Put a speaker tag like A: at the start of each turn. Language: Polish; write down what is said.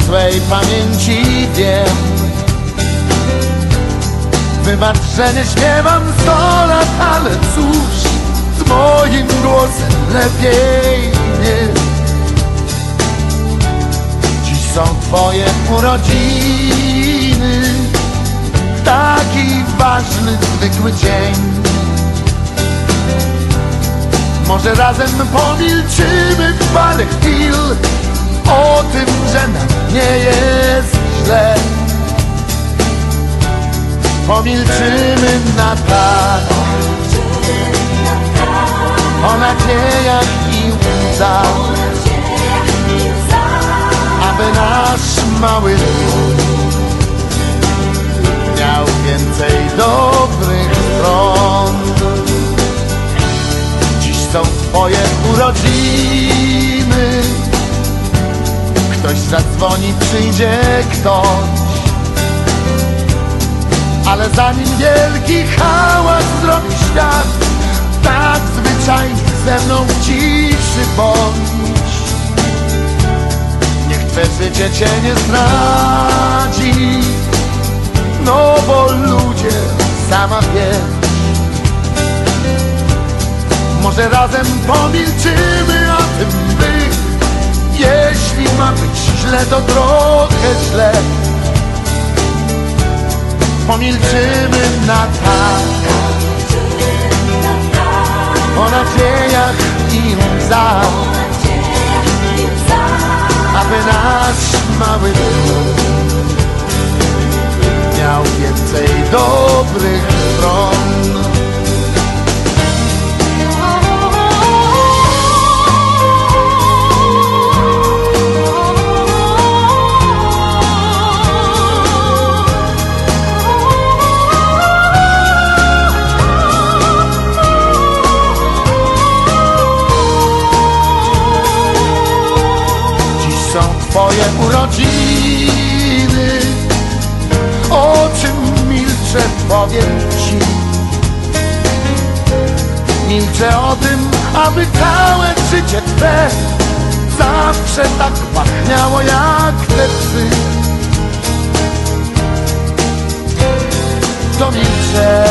A: swej pamięci wiem Wybacz, nie śpiewam sto lat, ale cóż Z moim głosem lepiej nie. Dziś są twoje urodziny Taki ważny, zwykły dzień. Może razem pomilczymy parę chwil O tym, że nam nie jest źle. Pomilczymy na tak. O nadziejach zadzwoni, przyjdzie ktoś. Ale zanim wielki hałas zrobi świat Tak zwyczajnie ze mną w ciszy bądź. Niech twe życie cię nie zdradzi No bo ludzie, sama wiesz. Może razem pomilczymy źle, to trochę źle. Pomilczymy na tak. O nadziejach i łzach. Aby nasz mały lud Miał więcej dobrych powiem ci. Milczę o tym, aby całe życie twe Zawsze tak pachniało jak te psy. To milczenie,